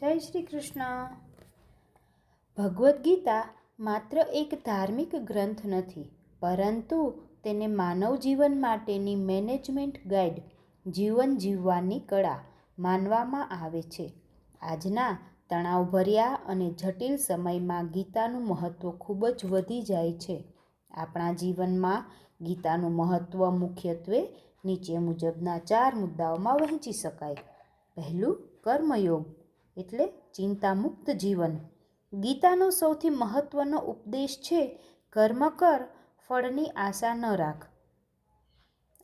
જય શ્રી કૃષ્ણ. ભગવદ્ ગીતા માત્ર એક ધાર્મિક ગ્રંથ નથી, પરંતુ તેને માનવ જીવન માટેની મેનેજમેન્ટ ગાઈડ, જીવન જીવવાની કળા માનવામાં આવે છે. આજના તણાવભર્યા અને જટિલ સમયમાં ગીતાનું મહત્ત્વ ખૂબ જ વધી જાય છે. આપણા જીવનમાં ગીતાનું મહત્ત્વ મુખ્યત્વે નીચે મુજબના ચાર મુદ્દાઓમાં વહેંચી શકાય. પહેલું કર્મયોગ. એટલે ચિંતામુક્ત જીવન. ગીતાનો સૌથી મહત્ત્વનો ઉપદેશ છે, કર્મ કર, ફળની આશા ન રાખ.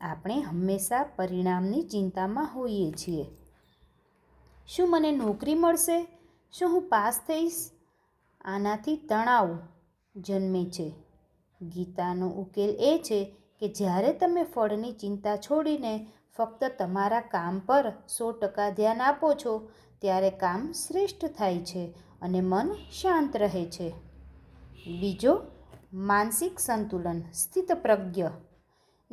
આપણે હંમેશા પરિણામની ચિંતામાં હોઈએ છીએ. શું મને નોકરી મળશે? શું હું પાસ થઈશ? આનાથી તણાવ જન્મે છે. ગીતાનો ઉકેલ એ છે કે જ્યારે તમે ફળની ચિંતા છોડીને ફક્ત તમારા કામ પર સો ટકા ધ્યાન આપો છો ત્યારે કામ શ્રેષ્ઠ થાય છે અને મન શાંત રહે છે. બીજો, માનસિક સંતુલન, સ્થિતપ્રજ્ઞ.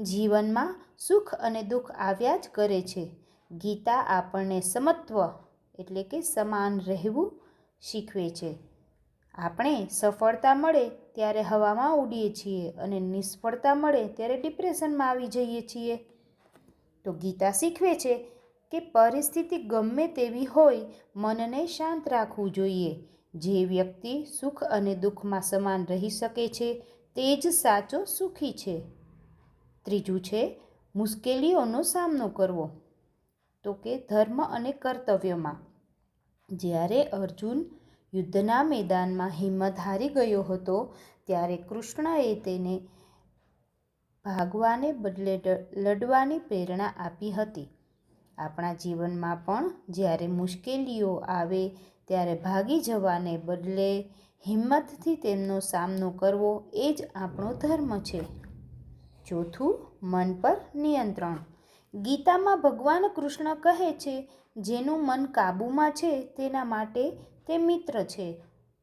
જીવનમાં સુખ અને દુઃખ આવ્યા જ કરે છે. ગીતા આપણને સમત્વ, એટલે કે સમાન રહેવું, શીખવે છે. આપણે સફળતા મળે ત્યારે હવામાં ઉડીએ છીએ અને નિષ્ફળતા મળે ત્યારે ડિપ્રેશનમાં આવી જઈએ છીએ. તો ગીતા શીખવે છે કે પરિસ્થિતિ ગમે તેવી હોય, મનને શાંત રાખવું જોઈએ. જે વ્યક્તિ સુખ અને દુઃખમાં સમાન રહી શકે છે, તે જ સાચો સુખી છે. ત્રીજું છે, મુશ્કેલીઓનો સામનો કરવો. તો કે ધર્મ અને કર્તવ્યમાં. જ્યારે અર્જુન યુદ્ધના મેદાનમાં હિંમત હારી ગયો હતો, ત્યારે કૃષ્ણએ તેને ભાગવાને બદલે લડવાની પ્રેરણા આપી હતી. આપણા જીવનમાં પણ જ્યારે મુશ્કેલીઓ આવે ત્યારે ભાગી જવાને બદલે હિંમતથી તેમનો સામનો કરવો એ જ આપણો ધર્મ છે. ચોથું, મન પર નિયંત્રણ. ગીતામાં ભગવાન કૃષ્ણ કહે છે, જેનું મન કાબૂમાં છે તેના માટે તે મિત્ર છે,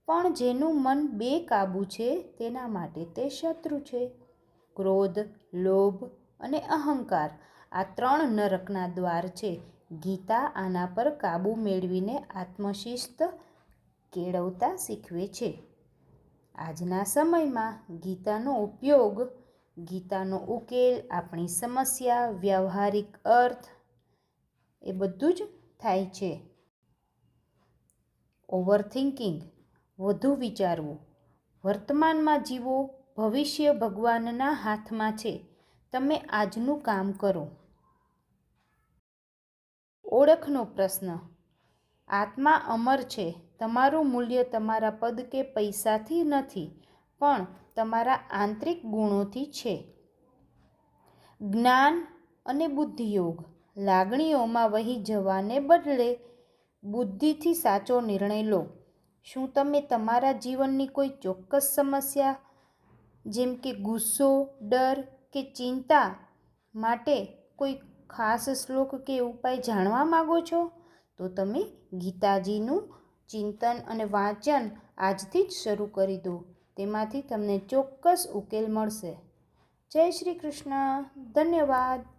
પણ જેનું મન બેકાબૂ છે તેના માટે તે શત્રુ છે. ક્રોધ, લોભ અને અહંકાર આ ત્રણ નરકના દ્વાર છે. ગીતા આના પર કાબૂ મેળવીને આત્મશિસ્ત કેળવતા શીખવે છે. આજના સમયમાં ગીતાનો ઉપયોગ, ગીતાનો ઉકેલ, આપણી સમસ્યા, વ્યવહારિક અર્થ, એ બધું જ થાય છે. ઓવરથિંકિંગ, વધુ વિચારવું. વર્તમાનમાં જીવો ભવિષ્ય ભગવાનના હાથમાં છે. તમે આજનું કામ કરો. ઓળખનો પ્રશ્ન. આત્મા અમર છે. તમારું મૂલ્ય તમારા પદ કે પૈસાથી નથી, પણ તમારા આંતરિક ગુણોથી છે. જ્ઞાન અને બુદ્ધિયોગ. લાગણીઓમાં વહી જવાને બદલે બુદ્ધિથી સાચો નિર્ણય લો. શું તમે તમારા જીવનની કોઈ ચોક્કસ સમસ્યા, જેમ કે ગુસ્સો, ડર કે ચિંતા માટે કોઈ ખાસ શ્લોક કે ઉપાય જાણવા માગો છો? તો તમે ગીતાજીનું ચિંતન અને વાંચન આજથી જ શરૂ કરી દો. તેમાંથી તમને ચોક્કસ ઉકેલ મળશે. જય શ્રી કૃષ્ણ. ધન્યવાદ.